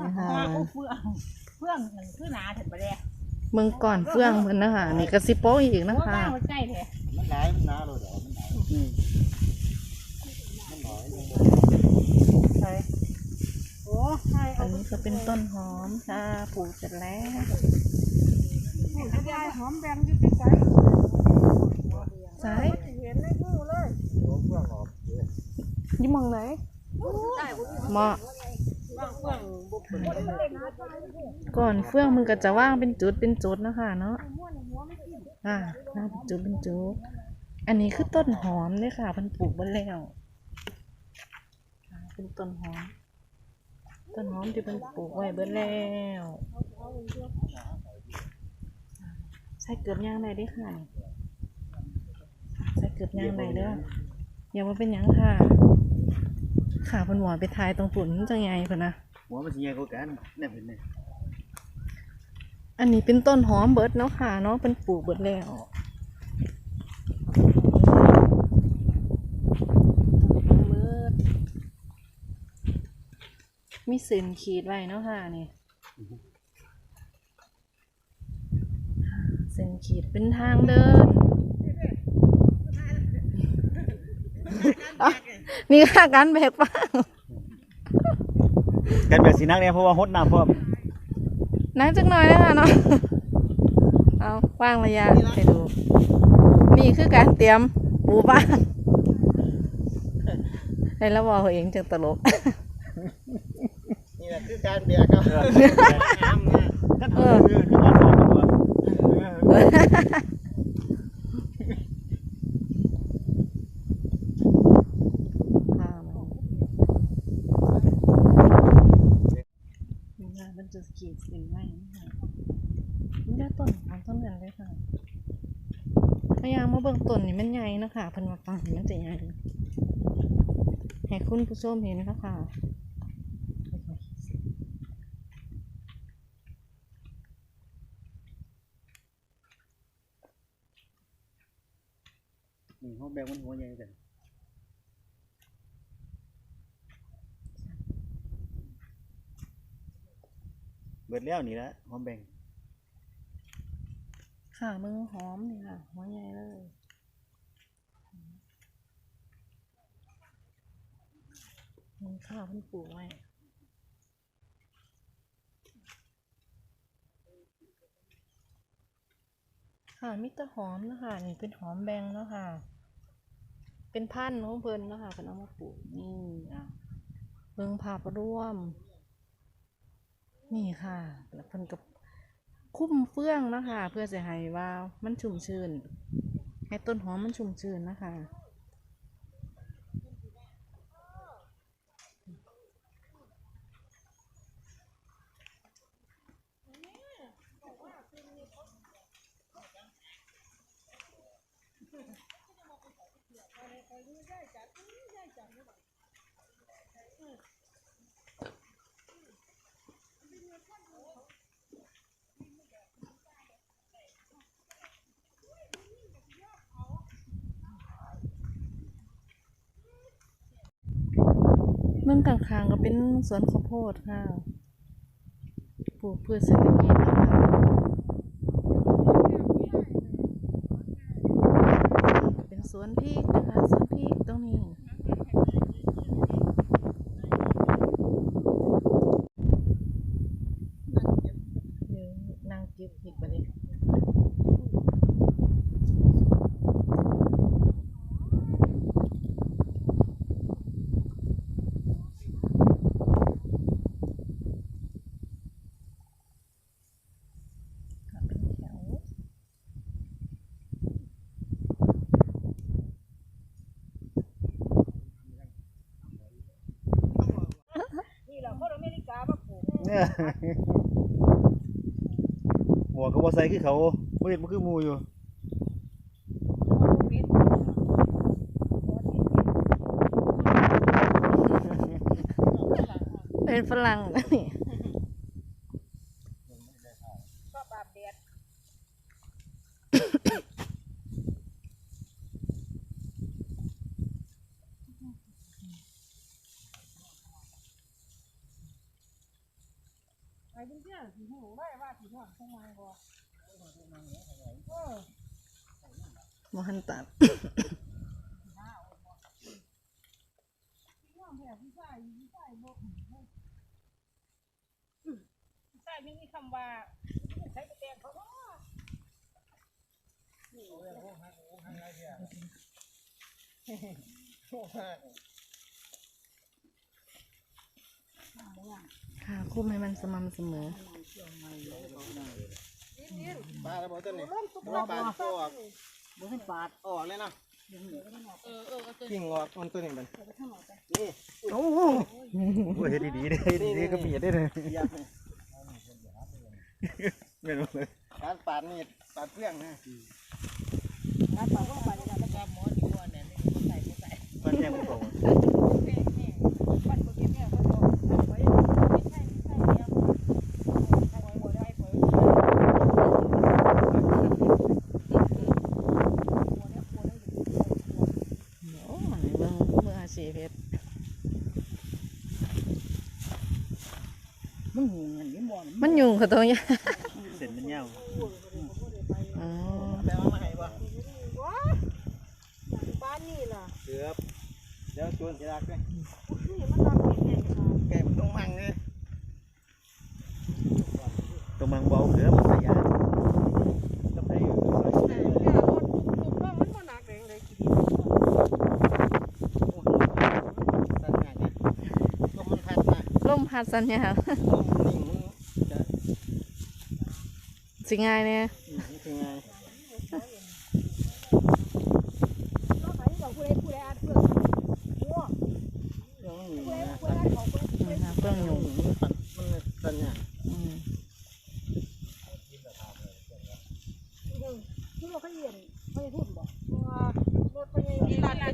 นะคะเฟื่องเฟื่องหนึ่งคือหนาถึงไปเลยเมืองก่อนเฟื่องเพิ่นนะคะนี่ก็สิโป๊ะอีกนะว่าคะบ้านมันใกล้เลยมันหลายมันหนาเลยเดี๋ยวมันหนาอืมมันหน่อยใช่โอ้ใช่อันนี้ก็เป็นต้นหอมค่ะปลูกเสร็จแล้วยายหอมแบงอยู่ใกล้สายเห็นในมือเลยโอ้เพื่อนหอม ยี่มองไหนเหมาะก่อนเฟื่องมันก็จะว่างเป็นจุดเป็นจุดนะคะเนาะอ่าว่างเป็นจุดเป็นจุดอันนี้คือต้นหอมเนี่ยค่ะเพิ่นปลูกไว้แล้วเป็นต้นหอม ต้นหอมที่เพิ่นปลูกไว้เบิดแล้วใส่เกือบย่างได้เด้ค่ะใส่เกือบย่างได้เด้อ อย่ามาเป็นหยังค่ะขาเพิ่นหวานไปทายตรงปุ่นมันจังไงเพิ่นนะหัวมันสิใหญ่กว่ากันแน่เป็นเนี่ยอันนี้เป็นต้นหอมเบิดเนาะค่ะเนาะเป็นปลูกเบิดแล้วต้นหอมเบิดมีเส้นขีดไว้เนาะค่ะนี่เส้นขีดเป็นทางเดิน อะนี่ค่ะการแบกฟางกันแบบสีนักเนี่ยเพราะว่าฮดน้ำเพราะว่านั่งจักหน่อยนะคะเนาะเอาว่างระยะให้ดู นี่คือการเตรียมปูบ้านให้เราบอกเองจังตลกนี่แหละคือการเบียร์ครับน้ำเนี่ยก็ถือคือคือการสอนตัว ข้าวมันนี่ค่ะมัน จะขีดเป็นไม้นะคะมันได้ต้นของต้นนั้นเลยค่ะพยายามมาเบิ่งต้นนี่มันใหญ่นะคะเพันมาฟังมันจะใหญ่ให้คุณผู้ชมเห็นนะคะนี่ห้องแบงมันหัวใหญ่แต่ บิดแล้วนี่ละหอมแบงค่ะมือหอมนี่ค่ะหัวใหญ่เลยมือข้าวเพิ่นปลูกไว้ค่ะมิตรหอมนะคะนี่เป็นหอมแบงเนาะค่ะ เป็นพันธุ์ของเพิ่นเนาะค่ะเพิ่นเอามาปลูกนี่อะเบิ่งภาพร่วม นี่ค่ะ แล้วเพิ่นกับคุ้มเฟื่องนะคะ เพื่อจะให้ว่ามันชุ่มชื้น ให้ต้นหอมมันชุ่มชื้นนะคะ เมืองกลางๆก็เป็นสวนข้าวโพดค่ะ ปลูกพืชเศรษฐกิจนะคะเป็นสวนพริกนะคะสวนพริกตรงนี้ เดี๋ยวนางเก็บพริกไปเลย ค่ะเป็นแถว นี่แหละคนอเมริกามา ปลูกเนี่ยหมวกก็บ่ใส่คือเขาบ่เห็นมันคือหมูอยู่ปิดเป็นฝรั่งนี่ ก็บาดแดด เป็นเจ้าสิ หูได้ว่าสิหอดทำไมบ่เออบ่หันตัดย่อมแผ่ผู้ชายผู้ชายบ่ผู้ชายยังมีคำว่าใช้กระแตงเขาว่าค่ะคุมให้มันสม่ำเสมอ ปลาแล้วบ่ต้นนี่บ่ปลาตัวออกบ่ให้ปาดออกเลยเนาะเออเออตัวกิ่งออกมันตัวนี้มันโอ้โหโอ้ยเฮ็ดดีๆเด้เฮ็ดดีๆก็มีได้เลยเหยียบนี่แม่นบ่เลยการปาดนี่ปาดเปรี้ยงนะปาดปาดก็ปาดแล้วก็หมอดีกว่าเนี่ยใส่ใส่มันแย่งมันบอกว่า แม่แม่ปัดบ่เก็บแม่บ่ดอกไว้ไม่ใช่ไม่ใช่เดียวเอาไว้บ่ได้บ่ได้ โอ้ยเบิ่งมืออาชีพเฮ็ด มันหูเงินนี่บ่ มันยุ่งกับตัวเนี่ยเส้นมันยาวอ๋อแต่ว่ามาให้บ่บ้านนี่ล่ะเกือบเดี๋ยวชวนสิรักด้วยนี่มันรักแก่ค่ะแก้มันต้องมั่งเลยตัวมังเบาเขือมันใส่ยาต้องให้อยู่แต่แก่รถทุกว่ามันบ่หนักแรงเลยทีเดียวตัดง่ายนะลมมันพัดมาลมพัดสัญญา ลมนิ่งมันจะ สิง่ายเนี่ยอืมมันคือไงก็ไปบอกผู้ใดผู้ใดอาจเพื่อนโอ้ลมนิ่งผู้ใดนะผู้ใดเขาผู้ใดอืมหาเฟื่องยุ่งมันปั่นมันตันเนี่ยอืมที่เราเขาเรียนเขาจะพูดบอกว่ารถไปยังมีร้านเป็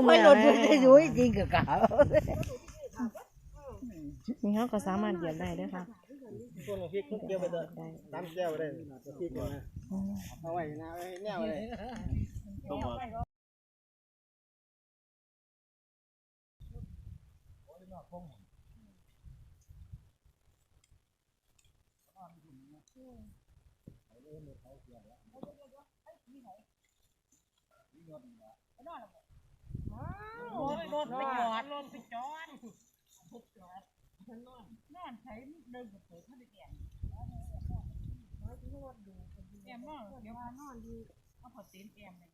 นไม่รถจะยุ้ยจริงกับเขา นี่เขาก็สามารถเหยียบได้ด้วยค่ะตัวหนึ่งพริกเกี่ยวไปเลยได้ตามแก้วได้พริกนะอืมเอาไว้นะเอาไว้แนวเลยต้องบอกรถไปจอดรถไปจอด นอนใช้เดินกับเปิดเขาได้แก่แอมมากเดี๋ยวนอนดีเอาพอเต็มแอมเลย